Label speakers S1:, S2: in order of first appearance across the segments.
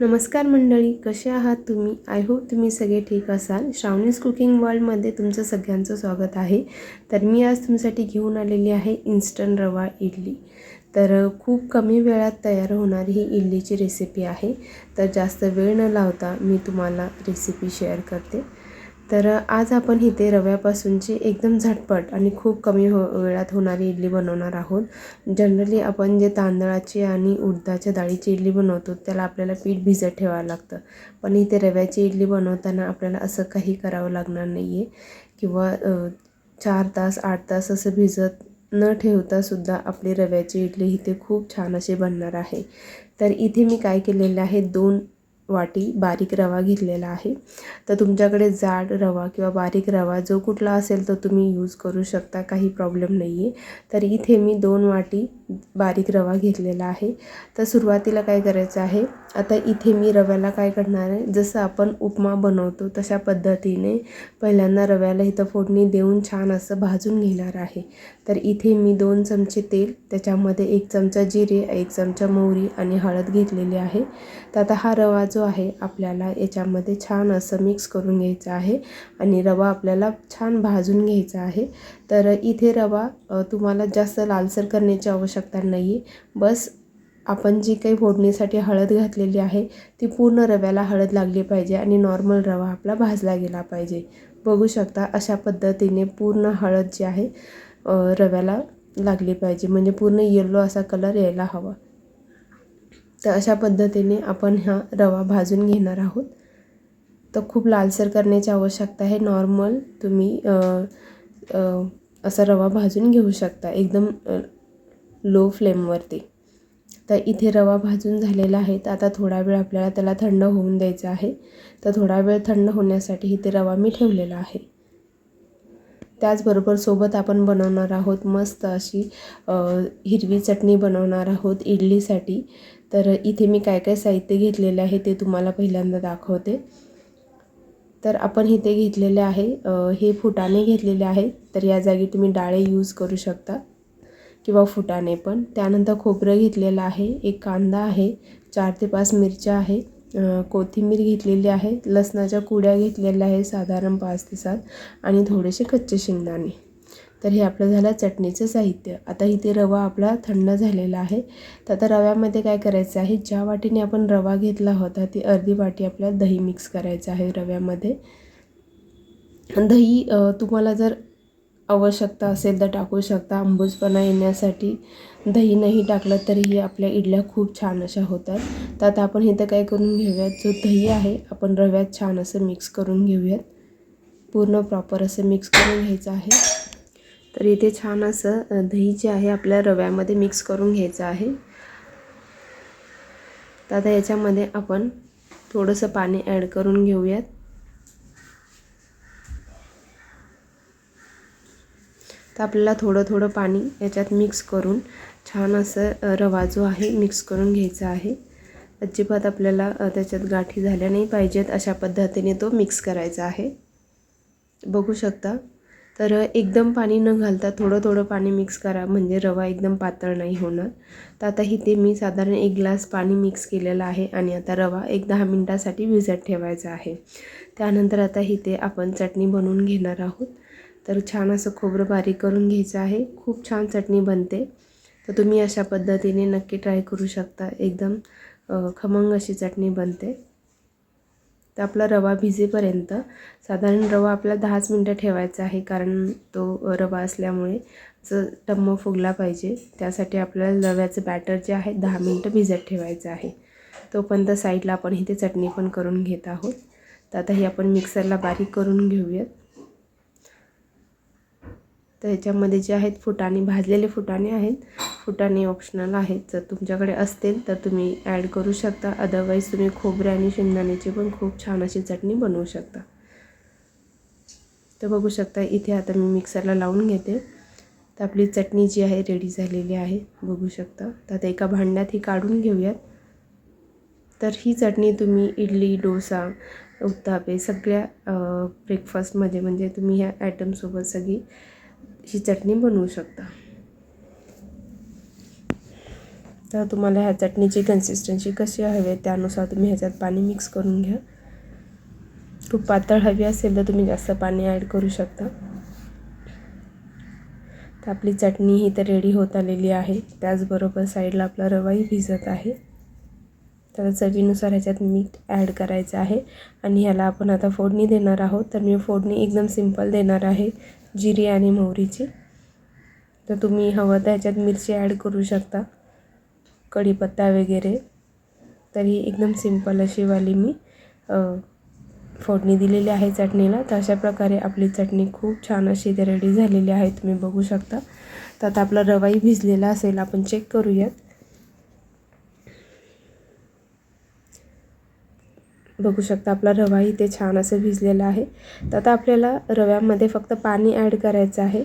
S1: नमस्कार मंडळी कसे आहात तुम्ही? आय होप तुम्ही सगळे ठीक असाल. श्रावणीज कुकिंग वर्ल्डमध्ये तुमचं सगळ्यांचं स्वागत आहे. तर मी आज तुमच्यासाठी घेऊन आलेली आहे इन्स्टंट रवा इडली. तर खूप कमी वेळात तयार होणारी ही इडलीची रेसिपी आहे. तर जास्त वेळ न लावता मी तुम्हाला रेसिपी शेअर करते. तर आज आपण इथे रव्यापासूनची एकदम झटपट आणि खूप कमी हो वेळात होणारी इडली बनवणार आहोत. जनरली आपण जे तांदळाची आणि उडदाच्या डाळीची इडली बनवतो त्याला आपल्याला पीठ भिजत ठेवावं लागतं. पण इथे रव्याची इडली बनवताना आपल्याला असं काही करावं लागणार नाही आहे किंवा चार तास आठ तास असं भिजत न ठेवता सुद्धा आपली रव्याची इडली इथे खूप छान अशी बनणार आहे. तर इथे मी काय केलेलं आहे दोन वाटी बारीक रवा घेतलेला आहे. तर तुमच्याकडे जाड रवा किंवा बारीक रवा जो कुठला असेल तर तुम्ही यूज करू शकता काही प्रॉब्लेम नाही आहे तर इथे मी दोन वाटी बारीक रवा घेतलेला आहे. तर सुरुवातीला काय करायचं आहे आता इथे मी रव्याला काय करणार आहे जसं आपण उपमा बनवतो तशा पद्धतीने पहिल्यांदा रव्याला इथं फोडणी देऊन छान असं भाजून घेणार आहे. तर इथे मी दोन चमचे तेल त्याच्यामध्ये एक चमचा जिरे एक चमचा मोहरी आणि हळद घेतलेली आहे. तर आता हा रवा जो जो आहे आपल्याला याच्यामध्ये छान असं मिक्स करून घ्यायचं आहे आणि रवा आपल्याला छान भाजून घ्यायचा आहे. तर इथे रवा तुम्हाला जास्त लालसर करण्याची आवश्यकता नाही आहे बस आपण जी काही फोडणीसाठी हळद घातलेली आहे ती पूर्ण रव्याला हळद लागली पाहिजे आणि नॉर्मल रवा आपला भाजला गेला पाहिजे. बघू शकता अशा पद्धतीने पूर्ण हळद जी आहे रव्याला लागली पाहिजे. म्हणजे पूर्ण येल्लो असा कलर यायला हवा. तर अशा पद्धतीने आपण हा रवा भाजून घेणार आहोत. तर खूप लालसर करण्याची आवश्यकता आहे. नॉर्मल तुम्ही असा रवा भाजून घेऊ शकता. एकदम लो फ्लेमवरती. तर इथे रवा भाजून झालेला आहे. तर आता थोडा वेळ आपल्याला त्याला थंड होऊन द्यायचं आहे. तर थोडा वेळ थंड होण्यासाठी इथे रवा मी ठेवलेला आहे. त्याचबरोबर सोबत आपण बनवणार आहोत मस्त अशी हिरवी चटणी बनवणार आहोत इडलीसाठी. तर इथे मी काय काय साहित्य घेतलेले आहे ते तुम्हाला पहिल्यांदा दाखवते. तर आपण इथे घेतलेले आहे हे फुटाणे घेतलेले आहे. तर या जागी तुम्ही डाळे यूज करू शकता किंवा फुटाणे पण. त्यानंतर खोबरं घेतलेलं आहे एक कांदा आहे चार ते पाच मिरच्या आहे कोथिंबीर घेतलेली आहे लसणाच्या कुड्या घेतलेल्या आहे साधारण पाच ते सात आणि थोडेसे कच्चे शेंगदाणे. तर हे आपलं झालं चटणीचं साहित्य. आता इथे रवा आपला थंड झालेला आहे. तर आता रव्यामध्ये काय करायचं आहे? ज्या वाटीने आपण रवा घेतला होता ती अर्धी वाटी आपल्याला दही मिक्स करायचं आहे रव्यामध्ये. दही तुम्हाला जर आवश्यकता असेल तर टाकू शकता. आंबूसपणा येण्यासाठी दही नाही टाकलं तरीही आपल्या इडल्या खूप छान अशा होतात. तर आता आपण इथं काय करून घेऊयात? जो दही आहे आपण रव्यात छान असं मिक्स करून घेऊयात. पूर्ण प्रॉपर असं मिक्स करून घ्यायचं आहे. तर इथे छान असं दही जे आहे आपल्या रव्यामध्ये मिक्स करून घ्यायचं आहे. तर आता याच्यामध्ये आपण थोडंसं पाणी ॲड करून घेऊयात. तर आपल्याला थोडं थोडं पाणी याच्यात मिक्स करून छान असं रवा जो आहे मिक्स करून घ्यायचा आहे. अजिबात आपल्याला त्याच्यात गाठी झाल्या नाही पाहिजेत अशा पद्धतीने तो मिक्स करायचा आहे. बघू शकता. तर एकदम पाणी न घालता थोडं थोडं पाणी मिक्स करा म्हणजे रवा एकदम पातळ नाही होणार. तर आता इथे मी साधारण एक ग्लास पाणी मिक्स केलेलं आहे आणि आता रवा एक दहा मिनटासाठी भिजत ठेवायचा आहे. त्यानंतर आता इथे आपण चटणी बनवून घेणार आहोत. तर छान असं खोबरं बारीक करून घ्यायचं आहे. खूप छान चटणी बनते. तर तुम्ही अशा पद्धतीने नक्की ट्राय करू शकता. एकदम खमंग अशी चटणी बनते. तर आपला रवा भिजेपर्यंत साधारण रवा आपला दहाच मिनटं ठेवायचा आहे कारण तो रवा असल्यामुळे असं टम्म फुगला पाहिजे त्यासाठी आपल्याला रव्याचं बॅटर जे आहे दहा मिनटं भिजत ठेवायचं आहे. तोपर्यंत साईडला आपण इथे चटणी पण करून घेत आहोत. तर आता ही आपण मिक्सरला बारीक करून घेऊयात. तर ह्याच्यामध्ये जे आहेत फुटाणे भाजलेले फुटाणे आहेत. फुटाणे ऑप्शनल आहेत. जर तुमच्याकडे असतील तर तुम्ही ॲड करू शकता. अदरवाईज तुम्ही खोबरे आणि शेंगदाण्याची पण खूप छान अशी चटणी बनवू शकता. तर बघू शकता इथे आता मी मिक्सरला लावून घेते. तर आपली चटणी जी आहे रेडी झालेली आहे. बघू शकता. तर आता एका भांड्यात ही काढून घेऊयात. तर ही चटणी तुम्ही इडली डोसा उत्तापे सगळ्या ब्रेकफास्टमध्ये म्हणजे तुम्ही ह्या आयटमसोबत सगळी ही चटणी बनवू शकता. तर तुम्हाला ह्या चटणीची कन्सिस्टन्सी कशी हवी त्यानुसार तुम्ही ह्याच्यात पाणी मिक्स करून घ्या. खूप पातळ हवी असेल तर तुम्ही जास्त पाणी ॲड करू शकता. तर आपली चटणी ही तर रेडी होत आलेली आहे. त्याचबरोबर साईडला आपला रवाही भिजत आहे. तर चवीनुसार ह्याच्यात मीठ ॲड करायचं आहे. आणि ह्याला आपण आता फोडणी देणार आहोत. तर मी फोडणी एकदम सिंपल देणार आहे. जिरी आणि मोहरीची. तर तुम्ही हवं तर ह्याच्यात मिरची ॲड करू शकता. कढीपत्ता वगैरे. तर ही एकदम सिंपल अशी वाली मी फोडणी दिलेली आहे चटणीला. तर अशा प्रकारे आपली चटणी खूप छान अशी इथे रेडी झालेली आहे. तुम्ही बघू शकता. तर आता आपला रवाही भिजलेला असेल आपण चेक करूयात. बघू शकता आपला रवा इथे छान असं भिजलेला आहे. तर आता आपल्याला रव्यामध्ये फक्त पाणी ॲड करायचं आहे.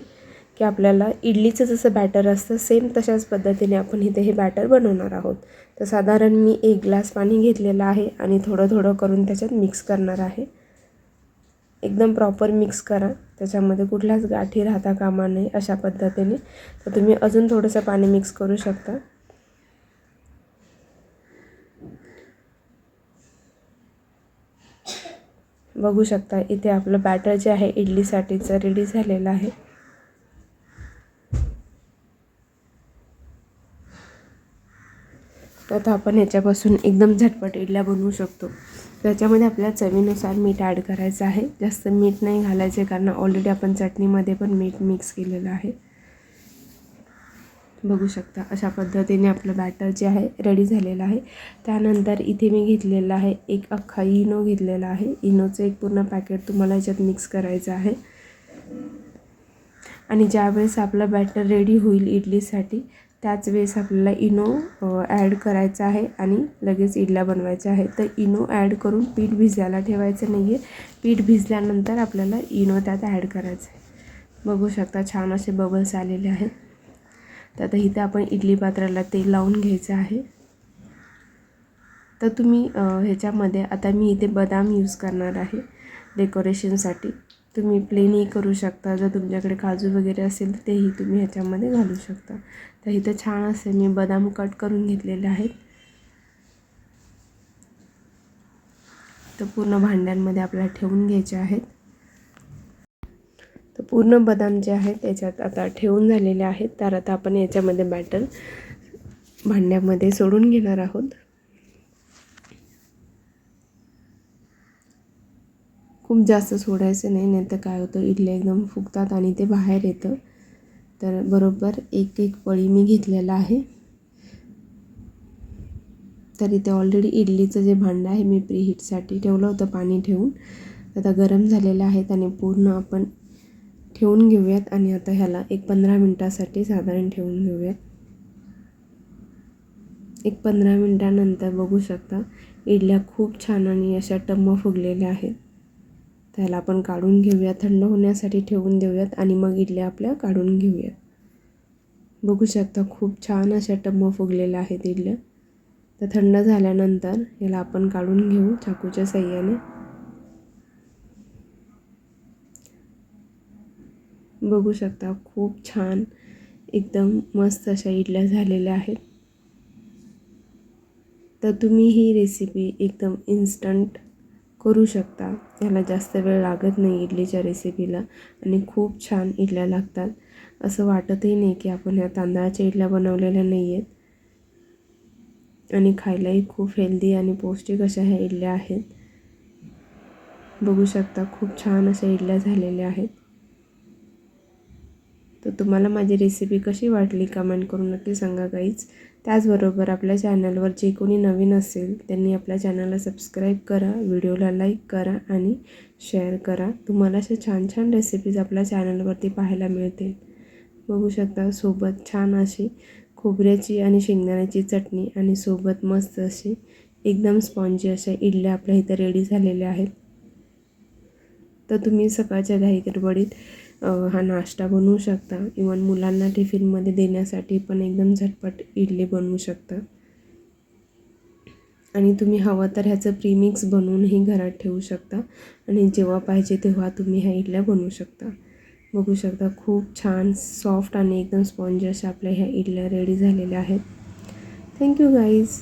S1: की आपल्याला इडलीचं जसं बॅटर असतं सेम तशाच पद्धतीने आपण इथे हे बॅटर बनवणार आहोत. तर साधारण मी एक ग्लास पाणी घेतलेलं आहे आणि थोडं थोडं करून त्याच्यात मिक्स करणार आहे. एकदम प्रॉपर मिक्स करा. त्याच्यामध्ये कुठल्याच गाठी राहता कामा नये अशा पद्धतीने. तर तुम्ही अजून थोडंसं पाणी मिक्स करू शकता. बघू शकता इथे आपलं बॅटर जे आहे इडलीसाठीचं रेडी झालेलं आहे. आता आपण ह्याच्यापासून एकदम झटपट इडल्या बनवू शकतो. त्याच्यामध्ये आपल्या चवीनुसार मीठ ॲड करायचं आहे. जास्त मीठ नाही घालायचे कारण ऑलरेडी आपण चटणीमध्ये पण मीठ मिक्स केलेलं आहे. बघू शकता अशा पद्धतीने आपलं बॅटर जे आहे रेडी झालेलं आहे. त्यानंतर इथे मी घेतलेलं आहे एक अख्खा इनो घेतलेला आहे. इनोचं एक पूर्ण पॅकेट तुम्हाला याच्यात मिक्स करायचं आहे. आणि ज्यावेळेस आपलं बॅटर रेडी होईल इडलीसाठी त्याच वेळेस आपल्याला इनो ॲड करायचा आहे आणि लगेच इडल्या बनवायच्या आहे. तर इनो ॲड करून पीठ भिजायला ठेवायचं नाही आहे. पीठ भिजल्यानंतर आपल्याला इनो त्यात ॲड करायचं आहे. बघू शकता छान असे बबल्स आलेले आहेत. तर आता इथे आपण इडली पात्राला तेल लावून घ्यायचं आहे. तर तुम्ही ह्याच्यामध्ये आता मी इथे बदाम यूज करणार आहे. डेकोरेशनसाठी तुम्ही प्लेनही करू शकता. जर तुमच्याकडे काजू वगैरे असेल तर तेही तुम्ही ह्याच्यामध्ये घालू शकता. तर इथं छान असे मी बदाम कट करून घेतलेले आहेत. तर पूर्ण भांड्यांमध्ये आपल्याला ठेवून घ्यायचे आहेत. तर पूर्ण बदाम जे आहेत त्याच्यात आता ठेवून झालेले आहेत. तर आता आपण याच्यामध्ये बॅटर भांड्यामध्ये सोडून घेणार आहोत. खूप जास्त सोडायचं नाही नाही तर काय होतं इडल्या एकदम फुगतात आणि ते बाहेर येतं. तर बरोबर एक एक पळी मी घेतलेलं आहे. तर इथे ऑलरेडी इडलीचं जे भांडं आहे मी प्रीहीटसाठी ठेवलं होतं पाणी ठेवून. आता गरम झालेलं आहेत आणि पूर्ण आपण ठेवून घेऊयात आणि आता ह्याला एक पंधरा मिनटासाठी साधारण ठेवून घेऊयात. एक पंधरा मिनटानंतर बघू शकता इडल्या खूप छान आणि अशा टम्म फुगलेल्या आहेत. त्याला आपण काढून घेऊया थंड होण्यासाठी ठेवून देऊयात आणि मग इडल्या आपल्या काढून घेऊयात. बघू शकता खूप छान अशा टम्म फुगलेल्या आहेत इडल्या. तर थंड झाल्यानंतर याला आपण काढून घेऊ चाकूच्या साह्याने बघू शकता खूप छान एकदम मस्त अशा इडल्या झालेल्या आहेत. तर तुम्ही ही रेसिपी एकदम इन्स्टंट करू शकता. याला जास्त वेळ लागत नाही इडलीच्या रेसिपीला आणि खूप छान इडल्या लागतात. असं वाटतही नाही की आपण ह्या तांदळाच्या इडल्या बनवलेल्या नाही आहेत आणि खायलाही खूप हेल्दी आणि पौष्टिक अशा ह्या इडल्या आहेत. बघू शकता खूप छान अशा इडल्या झालेल्या आहेत. तर तुम्हाला माझी रेसिपी कशी वाटली कमेंट करून नक्की सांगा काहीच त्याचबरोबर आपल्या चॅनलवर जे कोणी नवीन असेल त्यांनी आपल्या चॅनलला सबस्क्राईब करा व्हिडिओला लाईक करा आणि शेअर करा. तुम्हाला अशा छान छान रेसिपीज आपल्या चॅनलवरती पाहायला मिळतील. बघू शकता सोबत छान अशी खोबऱ्याची आणि शेंगदाण्याची चटणी आणि सोबत मस्त अशी एकदम स्पॉन्जी अशा इडल्या आपल्या इथं रेडी झालेल्या आहेत. तर तुम्ही सकाळच्या घाई गडबडीत हा नाश्ता बनवू शकता. इवन मुलांना टिफिनमध्ये देण्यासाठी पण एकदम झटपट इडली बनवू शकता. आणि तुम्ही हवं तर ह्याचं प्रीमिक्स बनवूनही घरात ठेवू शकता. आणि जेव्हा पाहिजे तेव्हा तुम्ही ह्या इडल्या बनवू शकता. बघू शकता खूप छान सॉफ्ट आणि एकदम स्पॉन्ज अशा आपल्या ह्या इडल्या रेडी झालेल्या आहेत. Thank you guys.